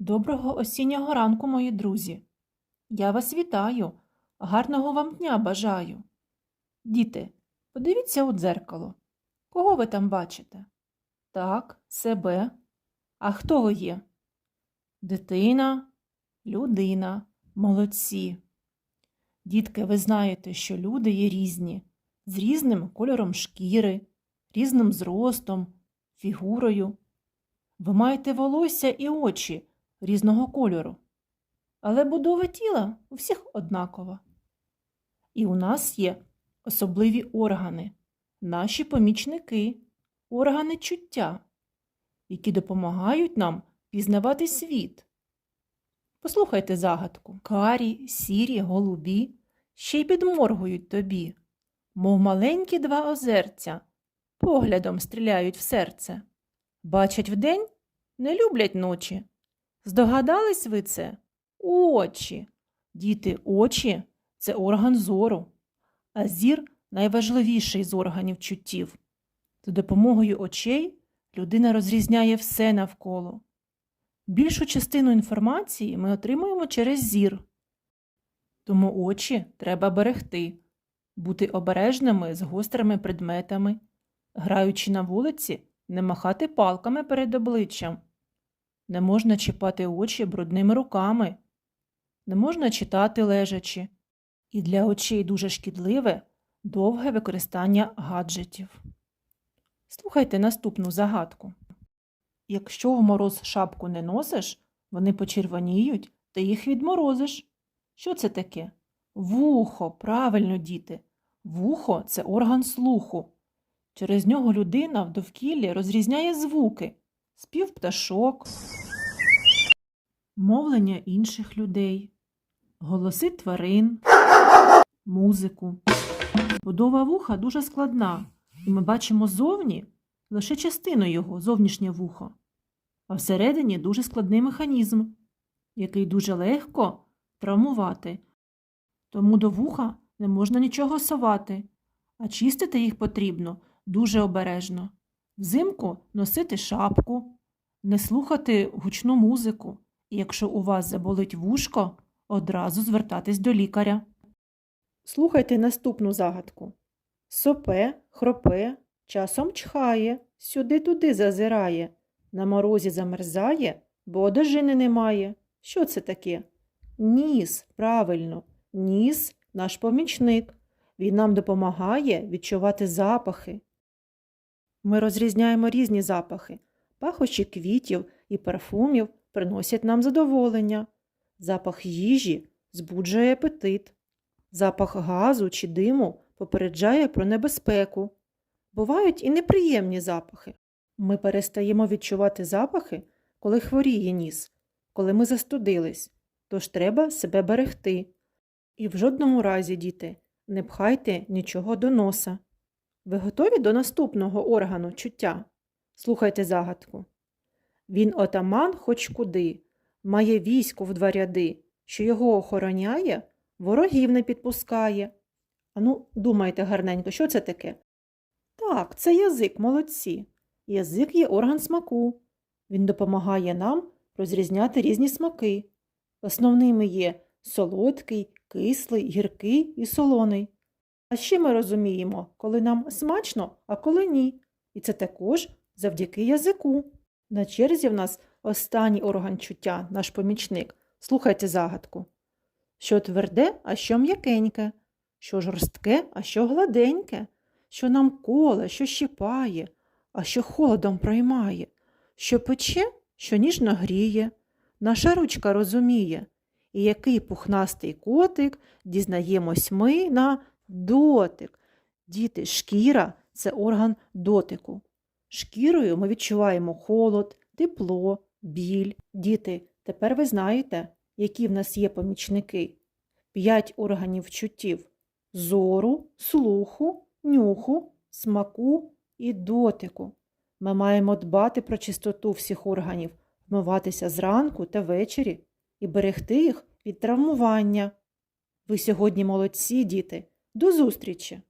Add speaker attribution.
Speaker 1: Доброго осіннього ранку, мої друзі. Я вас вітаю, гарного вам дня бажаю. Діти, подивіться у дзеркало. Кого ви там бачите? Так, себе. А хто ви є? Дитина, людина, молодці. Дітки, ви знаєте, що люди є різні, з різним кольором шкіри, різним зростом, фігурою. Ви маєте волосся і очі різного кольору, але будова тіла у всіх однакова. І у нас є особливі органи, наші помічники, органи чуття, які допомагають нам пізнавати світ. Послухайте загадку. Карі, сірі, голубі ще й підморгують тобі, мов маленькі два озерця, поглядом стріляють в серце. Бачать вдень, не люблять ночі. Здогадались ви це? Очі. Діти, очі це орган зору, а зір найважливіший з органів чуттів. За допомогою очей людина розрізняє все навколо. Більшу частину інформації ми отримуємо через зір. Тому очі треба берегти, бути обережними з гострими предметами, граючи на вулиці, не махати палками перед обличчям. Не можна чіпати очі брудними руками, не можна читати лежачи, і для очей дуже шкідливе довге використання гаджетів. Слухайте наступну загадку. Якщо в мороз шапку не носиш, вони почервоніють, ти їх відморозиш. Що це таке? Вухо, правильно, діти. Вухо це орган слуху. Через нього людина в довкіллі розрізняє звуки, спів пташок, мовлення інших людей, голоси тварин, музику. Будова вуха дуже складна, і ми бачимо зовні лише частину його, зовнішнє вухо, а всередині дуже складний механізм, який дуже легко травмувати. Тому до вуха не можна нічого совати, а чистити їх потрібно дуже обережно. Взимку носити шапку, не слухати гучну музику, якщо у вас заболить вушко, одразу звертатись до лікаря. Слухайте наступну загадку. Сопе, хропе, часом чхає, сюди-туди зазирає, на морозі замерзає, бо одежини немає. Що це таке? Ніс, правильно, ніс наш помічник. Він нам допомагає відчувати запахи. Ми розрізняємо різні запахи. Пахощі квітів і парфумів приносять нам задоволення. Запах їжі збуджує апетит. Запах газу чи диму попереджає про небезпеку. Бувають і неприємні запахи. Ми перестаємо відчувати запахи, коли хворіє ніс, коли ми застудились, тож треба себе берегти. І в жодному разі, діти, не пхайте нічого до носа. Ви готові до наступного органу чуття? Слухайте загадку. Він отаман хоч куди, має військо в два ряди, що його охороняє, ворогів не підпускає. Ану, думайте гарненько, що це таке? Так, це язик, молодці. Язик є орган смаку. Він допомагає нам розрізняти різні смаки. Основними є солодкий, кислий, гіркий і солоний. А ще ми розуміємо, коли нам смачно, а коли ні. І це також завдяки язику. На черзі в нас останній орган чуття, наш помічник. Слухайте загадку. Що тверде, а що м'якеньке, що жорстке, а що гладеньке, що нам коле, що щипає, а що холодом проймає, що пече, що ніжно гріє. Наша ручка розуміє, і який пухнастий котик дізнаємось ми на дотик. Діти, шкіра це орган дотику. Шкірою ми відчуваємо холод, тепло, біль. Діти, тепер ви знаєте, які в нас є помічники. П'ять органів чуттів зору, слуху, нюху, смаку і дотику. Ми маємо дбати про чистоту всіх органів, вмиватися зранку та ввечері і берегти їх від травмування. Ви сьогодні молодці, діти. До зустрічі!